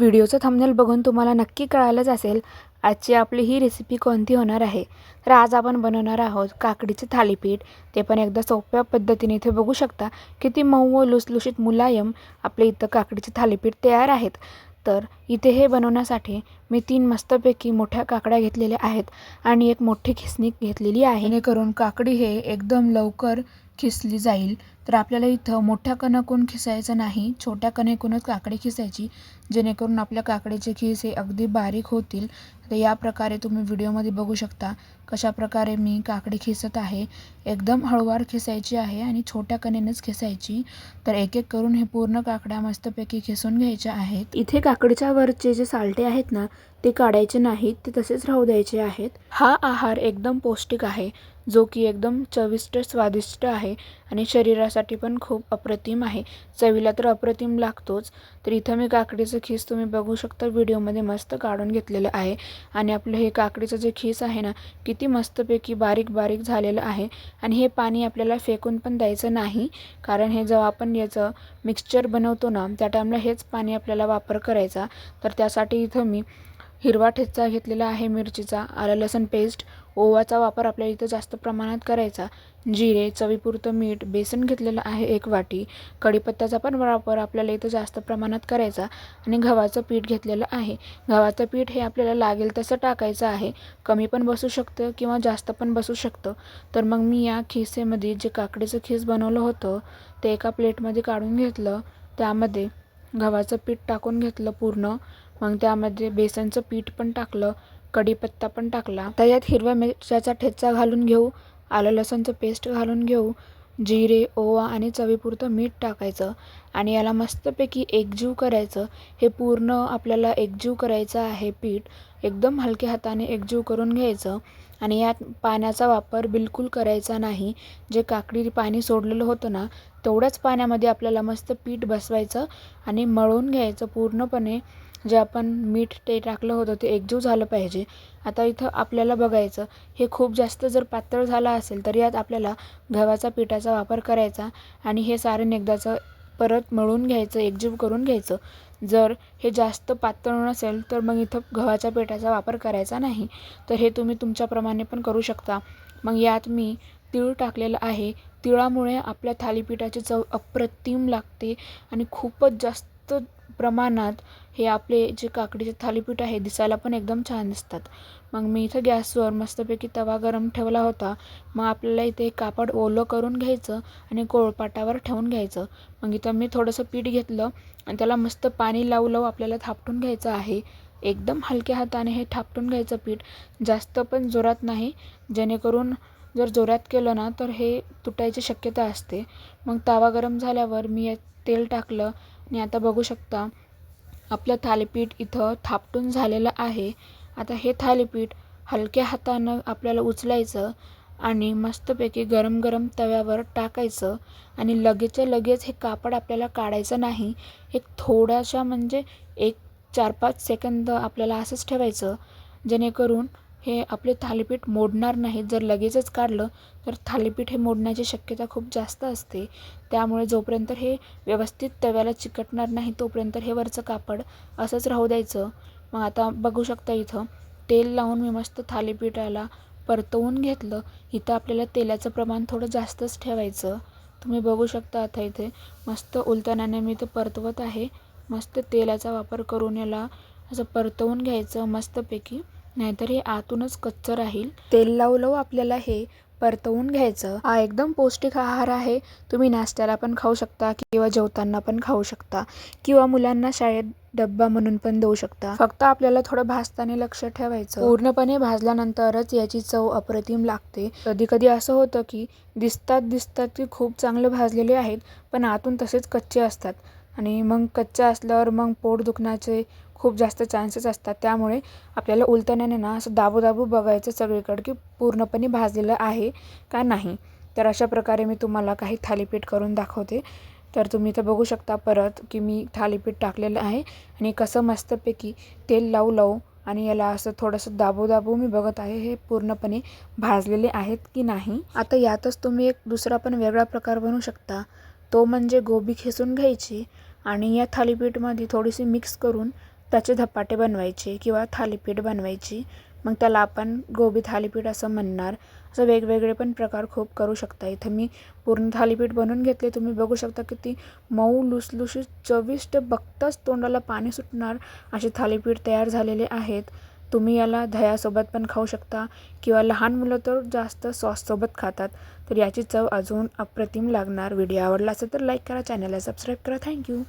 व्हिडिओचं thumbnail बघून तुम्हाला नक्की कळालंच असेल आजची आपली ही रेसिपी कोणती होणार आहे. तर आज आपण बनवणार आहोत काकडीचे थालीपीठ. ते पण एकदा सोप्या पद्धतीने इथे बघू शकता. किती मऊ व लुसलुशीत मुलायम आपले इथं काकडीचे थालीपीठ तयार आहेत. तर इथे हे बनवण्यासाठी मी तीन मस्तपैकी मोठ्या काकड्या घेतलेल्या आहेत आणि एक मोठी खिसणी घेतलेली आहे. जेणेकरून काकडी हे एकदम लवकर खिसली जाईल. तर आपल्याला इथं मोठ्या कणकून खिसायचं नाही छोट्या कणेकूनच काकडी खिसायची जेणेकरून आपल्या काकडीचे खिस हे अगदी बारीक होतील. तर या प्रकारे तुम्ही व्हिडिओमध्ये बघू शकता कशा प्रकारे मी काकडी खिसत आहे. एकदम हळूवार खिसायची आहे आणि छोट्या कणेनेच खिसायची तर एक एक करून हे पूर्ण काकड्या मस्तपैकी खिसून घ्यायच्या आहेत. इथे काकडीच्या वरचे जे सालटे आहेत ना ते काढायचे नाहीत ते तसेच राहू द्यायचे आहेत. हा आहार एकदम पौष्टिक आहे जो की एकदम चविष्ट स्वादिष्ट आहे आणि शरीरासाठी पण खूप अप्रतिम आहे. चवीला तर अप्रतिम लागतोच. तर इथं मी काकडीचं खीस तुम्ही बघू शकता व्हिडिओमध्ये मस्त काढून घेतलेलं आहे. आणि आपलं हे काकडीचं जे खीस आहे ना किती मस्तपैकी बारीक बारीक झालेलं आहे. आणि हे पाणी आपल्याला फेकून पण द्यायचं नाही कारण हे जेव्हा आपण याचं मिक्सचर बनवतो ना त्या टाईमला हेच पाणी आपल्याला वापर करायचा. तर त्यासाठी इथं मी हिरवा ठेचा घेतलेला आहे मिरचीचा आलं लसूण पेस्ट ओवाचा वापर आपल्याला इथं जास्त प्रमाणात करायचा. जिरे चवीपुरतं मीठ बेसन घेतलेलं आहे एक वाटी. कढीपत्त्याचा पण वापर आपल्याला इथं जास्त प्रमाणात करायचा आणि गव्हाचं पीठ घेतलेलं आहे. गव्हाचं पीठ हे आपल्याला लागेल तसं टाकायचं आहे. कमी पण बसू शकतं किंवा जास्त पण बसू शकतं. तर मग मी या खिसेमध्ये जे काकडीचं खीस बनवलं होतं ते एका प्लेटमध्ये काढून घेतलं. त्यामध्ये गव्हाचं पीठ टाकून घेतलं पूर्ण. मग त्यामध्ये बेसनचं पीठ पण टाकलं. कढीपत्ता पण टाकला. तर यात हिरव्या मिरच्याचा ठेचा घालून घेऊ आलं लसणचं पेस्ट घालून घेऊ जिरे ओवा आणि चवीपुरतं मीठ टाकायचं आणि याला मस्तपैकी एकजीव करायचं. हे पूर्ण आपल्याला एकजीव करायचं आहे पीठ. एकदम हलक्या हाताने एकजीव करून घ्यायचं आणि यात पाण्याचा वापर बिलकुल करायचा नाही. जे काकडी पाणी सोडलेलं होतं ना तेवढ्याच पाण्यामध्ये आपल्याला मस्त पीठ बसवायचं आणि मळून घ्यायचं पूर्णपणे. जे आपण मीठ ते टाकलं होतं ते एकजीव झालं पाहिजे. आता इथं आपल्याला बघायचं हे खूप जास्त जर पातळ झालं असेल तर यात आपल्याला गव्हाचा पिठाचा वापर करायचा आणि हे सारण एकदाचं परत मळून घ्यायचं एकजीव करून घ्यायचं. जर हे जास्त पातळ नसेल तर मग इथं गव्हाच्या पिठाचा वापर करायचा नाही. तर हे तुम्ही तुमच्याप्रमाणे पण करू शकता. मग यात मी तीळ टाकलेलं आहे. तिळामुळे आपल्या थालीपीठाची चव अप्रतिम लागते आणि खूपच जास्त प्रमाणात हे आपले जे काकडीचे थालीपीठ आहे दिसायला पण एकदम छान दिसतात. मग मी इथं गॅसवर मस्तपैकी तवा गरम ठेवला होता. मग आपल्याला इथे कापड ओलं करून घ्यायचं आणि कोळपाटावर ठेवून घ्यायचं. मग इथं मी थोडंसं पीठ घेतलं आणि त्याला मस्त पाणी लावू लावू आपल्याला थापटून घ्यायचं आहे. एकदम हलक्या हाताने हे थापटून घ्यायचं पीठ. जास्त पण जोरात नाही. जेणेकरून जर जोरात केलं ना तर हे तुटायची शक्यता असते. मग तवा गरम झाल्यावर मी तेल टाकलं. आणि आता बघू शकता आपलं थालीपीठ इथं थापटून झालेलं आहे. आता हे थालीपीठ हलक्या हातानं आपल्याला उचलायचं आणि मस्तपैकी गरम गरम तव्यावर टाकायचं आणि लगेचच्या लगेच हे कापड आपल्याला काढायचं नाही. एक थोड्याशा म्हणजे एक चार पाच सेकंद आपल्याला असंच ठेवायचं. जेणेकरून हे आपले थालीपीठ मोडणार नाही जर लगेचच काढलं तर थालीपीठ हे मोडण्याची शक्यता खूप जास्त असते. त्यामुळे जोपर्यंत हे व्यवस्थित तव्याला चिकटणार नाही तोपर्यंत हे वरचं कापड असंच राहू द्यायचं. मग आता बघू शकता इथं तेल लावून मी मस्त थालीपीठाला परतवून घेतलं. इथं आपल्याला तेलाचं प्रमाण थोडं जास्तच ठेवायचं. तुम्ही बघू शकता आता इथे मस्त उलटण्याने मी ते परतवत आहे. मस्त तेलाचा वापर करून याला असं परतवून घ्यायचं मस्तपैकी. नाहीतर हे आतूनच कच्चं राहील. तेल लावू लावू आपल्याला हे परतवून घ्यायचं. हा एकदम पौष्टिक आहार आहे. तुम्ही नाश्त्याला पण खाऊ शकता किंवा जेवताना पण खाऊ शकता किंवा मुलांना शाळेत डब्बा म्हणून पण देऊ शकता. फक्त आपल्याला थोडं भाजताना लक्ष ठेवायचं. पूर्णपणे भाजल्यानंतरच याची चव अप्रतिम लागते. कधी कधी असं होतं की दिसतात दिसतात की खूप चांगले भाजलेले आहेत पण आतून तसेच कच्चे असतात. आणि मग कच्चा असल्यावर मग पोट दुखण्याचे खूप जास्त चान्सेस असतात. त्यामुळे आपल्याला उलटण्याने ना असं दाबू दाबू बघायचं सगळीकडे की पूर्णपणे भाजलेलं आहे का नाही. तर अशा प्रकारे मी तुम्हाला काही थालीपीठ करून दाखवते. तर तुम्ही इथं बघू शकता परत की मी थालीपीठ टाकलेलं आहे आणि कसं मस्तपैकी तेल लावू लावू आणि याला असं थोडंसं दाबू दाबू मी बघत आहे हे पूर्णपणे भाजलेले आहेत की नाही. आता यातच तुम्ही एक दुसरा पण वेगळा प्रकार बनवू शकता. तो म्हणजे गोबी खेचून घ्यायची आणि या थालीपीठमध्ये थोडीशी मिक्स करून त्याचे धपाटे बनवायचे किंवा थालीपीठ बनवायची. मग त्याला आपण गोबी थालीपीठ असं म्हणणार. असं वेगवेगळे पण प्रकार खूप करू शकता. इथं मी पूर्ण थालीपीठ बनवून घेतले. तुम्ही बघू शकता की ती मऊ लुसलुशीत चविष्ट बघताच तोंडाला पाणी सुटणार असे थालीपीठ तयार झालेले आहेत. तुम्ही याला दह्यासोबत पण खाऊ शकता किंवा लहान मुलं तर जास्त सॉससोबत खातात. तर याची चव अजून अप्रतिम लागणार. व्हिडिओ आवडला असेल तर लाईक करा चॅनलला सबस्क्राईब करा. थँक्यू.